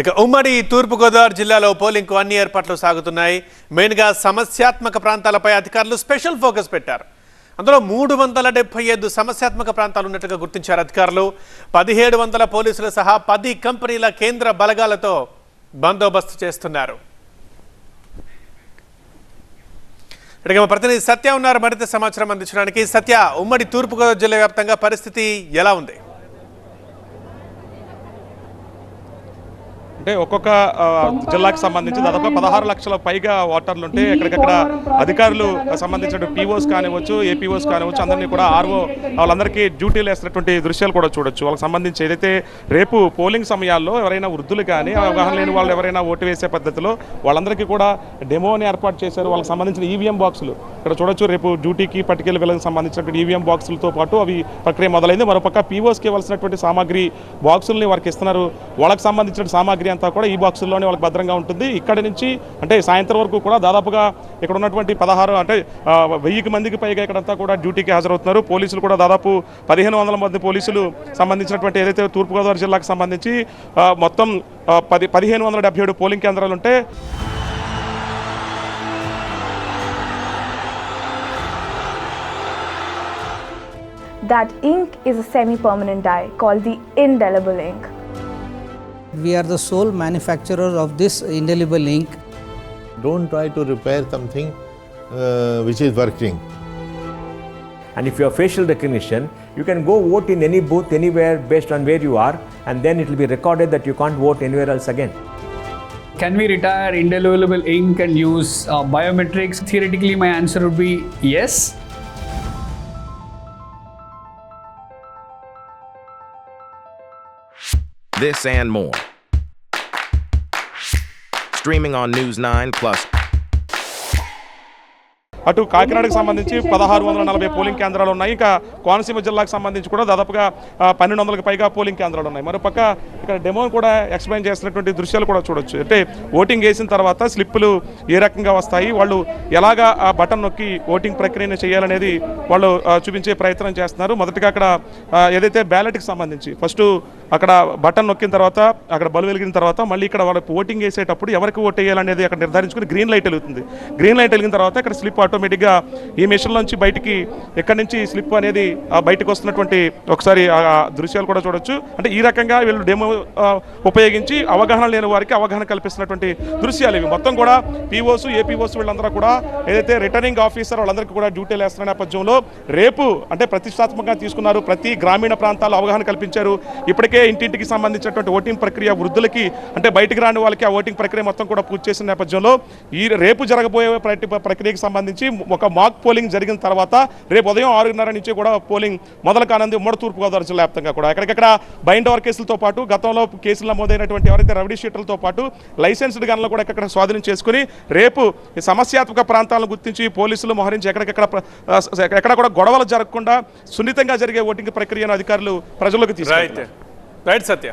ఇక ఉమ్మడి తూర్పుగోదావరి జిల్లాలో పోలింగ్కు అన్ని ఏర్పాట్లు సాగుతున్నాయి. మెయిన్గా సమస్యాత్మక ప్రాంతాలపై అధికారులు స్పెషల్ ఫోకస్ పెట్టారు. అందులో మూడు వందల డెబ్బై ఐదు సమస్యాత్మక ప్రాంతాలు ఉన్నట్టుగా గుర్తించారు అధికారులు. పదిహేడు వందల పోలీసులు సహా పది కంపెనీల కేంద్ర బలగాలతో బందోబస్తు చేస్తున్నారు. ఇక మా ప్రతినిధి సత్య ఉన్నారు. మరింత సమాచారం అందించడానికి సత్య ఉమ్మడి తూర్పుగోదావరి జిల్లా వ్యాప్తంగా పరిస్థితి ఎలా ఉంది? అంటే ఒక్కొక్క జిల్లాకి సంబంధించి దాదాపు పదహారు లక్షల పైగా ఓటర్లు ఉంటే ఎక్కడికక్కడ అధికారులు సంబంధించిన పీఓస్ కానివచ్చు ఏపీఓస్ కానివచ్చు అందరినీ కూడా ఆర్ఓ వాళ్ళందరికీ డ్యూటీలు వేస్తున్నటువంటి దృశ్యాలు కూడా చూడొచ్చు. వాళ్ళకి సంబంధించి ఏదైతే రేపు పోలింగ్ సమయాల్లో ఎవరైనా వృద్ధులు కానీ అవగాహన లేని వాళ్ళు ఎవరైనా ఓటు వేసే పద్ధతిలో వాళ్ళందరికీ కూడా డెమోని ఏర్పాటు చేశారు. వాళ్ళకి సంబంధించిన ఈవీఎం బాక్సులు. ఇక్కడ చూడొచ్చు రేపు డ్యూటీకి పట్టుకెళ్ళి వెళ్ళకి సంబంధించినటువంటి ఈవీఎం బాక్సులతో పాటు అవి ప్రక్రియ మొదలైంది. మరోపక్క పీఓస్కి ఇవ్వాల్సినటువంటి సామాగ్రి బాక్సుల్ని వారికి ఇస్తున్నారు. వాళ్ళకి సంబంధించిన సామాగ్రి అంతా కూడా ఈ బాక్సుల్లోనే వాళ్ళకి భద్రంగా ఉంటుంది ఇక్కడ నుంచి అంటే సాయంత్రం వరకు కూడా దాదాపుగా ఇక్కడ ఉన్నటువంటి పదహారు అంటే వెయ్యికి మందికి పైగా ఇక్కడంతా కూడా డ్యూటీకి హాజరవుతున్నారు పోలీసులు కూడా దాదాపు పదిహేను వందల మంది పోలీసులు సంబంధించినటువంటి ఏదైతే తూర్పుగోదావరి జిల్లాకు సంబంధించి మొత్తం పది పదిహేను వందల డెబ్బై ఏడు పోలింగ్ కేంద్రాలు ఉంటే That ink is a semi permanent dye called the indelible ink. We are the sole manufacturer of this indelible ink. Don't try to repair something uh, which is working. And if you have facial recognition, you can go vote in any booth anywhere based on where you are, and then it will be recorded that you can't vote anywhere else again. Can we retire indelible ink and use uh, biometrics? Theoretically, my answer would be yes. This and more. Streaming on News 9 Plus. అటు కాకినాడకు సంబంధించి పదహారు వందల నలభై polling కేంద్రాలు ఉన్నాయి. ఇంకా కోనసీమ జిల్లాకు సంబంధించి కూడా దాదాపుగా పన్నెండు వందలకు పైగా పోలింగ్ కేంద్రాలు ఉన్నాయి. మరోపక్క ఇక్కడ డెమో కూడా ఎక్స్ప్లెయిన్ చేసినటువంటి దృశ్యాలు కూడా చూడొచ్చు. అంటే ఓటింగ్ వేసిన తర్వాత స్లిప్పులు ఏ రకంగా వస్తాయి? వాళ్ళు ఎలాగా ఆ బటన్ నొక్కి ఓటింగ్ ప్రక్రియను చేయాలనేది వాళ్ళు చూపించే ప్రయత్నం చేస్తున్నారు. మొదటగా అక్కడ ఏదైతే బ్యాలెట్కి సంబంధించి ఫస్ట్ అక్కడ బటన్ నొక్కిన తర్వాత అక్కడ బలు వెలిగిన తర్వాత మళ్ళీ ఇక్కడ వాళ్ళకి ఓటింగ్ వేసేటప్పుడు ఎవరికి ఓట్ వేయాలనేది అక్కడ నిర్ధారించుకుని గ్రీన్ లైట్ వెలుగుతుంది. గ్రీన్ లైట్ వెలిగిన తర్వాత ఇక్కడ స్లిప్ ఆటోమేటిక్గా ఈ మిషన్ నుంచి బయటికి ఎక్కడి నుంచి స్లిప్ అనేది బయటకు వస్తున్నటువంటి ఒకసారి దృశ్యాలు కూడా చూడొచ్చు. అంటే ఈ రకంగా వీళ్ళు డెమో ఉపయోగించి అవగాహన లేని వారికి అవగాహన కల్పిస్తున్నటువంటి దృశ్యాలు ఇవి. మొత్తం కూడా పీఓస్ ఏపీఓస్ వీళ్ళందరూ కూడా ఏదైతే రిటర్నింగ్ ఆఫీసర్ వాళ్ళందరికీ కూడా డ్యూటీలు వేస్తున్న నేపథ్యంలో రేపు అంటే ప్రతిష్టాత్మకంగా తీసుకున్నారు. ప్రతి గ్రామీణ ప్రాంతాల్లో అవగాహన కల్పించారు. ఇప్పటికే ఇంటింటికి సంబంధించినటువంటి ఓటింగ్ ప్రక్రియ వృద్ధులకి అంటే బయటకు రాని వాళ్ళకి ఆ ఓటింగ్ ప్రక్రియ మొత్తం కూడా పూర్తి చేసిన నేపథ్యంలో ఈ రేపు జరగబోయే ప్రక్రియకి సంబంధించి ఒక మాక్ పోలింగ్ జరిగిన తర్వాత రేపు ఉదయం ఆరున్నర నుంచి కూడా పోలింగ్ మొదలు కానుంది ఉమ్మడి తూర్పుగోదావరి జిల్లా వ్యాప్తంగా కూడా. ఎక్కడికక్కడ బైండ్ ఓవర్ కేసులతో పాటు గతంలో కేసులు నమోదైనటువంటి ఎవరైతే రౌడీ షీటర్లతో పాటు లైసెన్స్డ్ గన్లు కూడా ఎక్కడ స్వాధీనం చేసుకుని రేపు సమస్యాత్మక ప్రాంతాలను గుర్తించి పోలీసులు మోహరించి ఎక్కడికక్కడ ఎక్కడ కూడా గొడవలు జరగకుండా సున్నితంగా జరిగే ఓటింగ్ ప్రక్రియను అధికారులు ప్రజలకు తీసుకు राइट सत्या।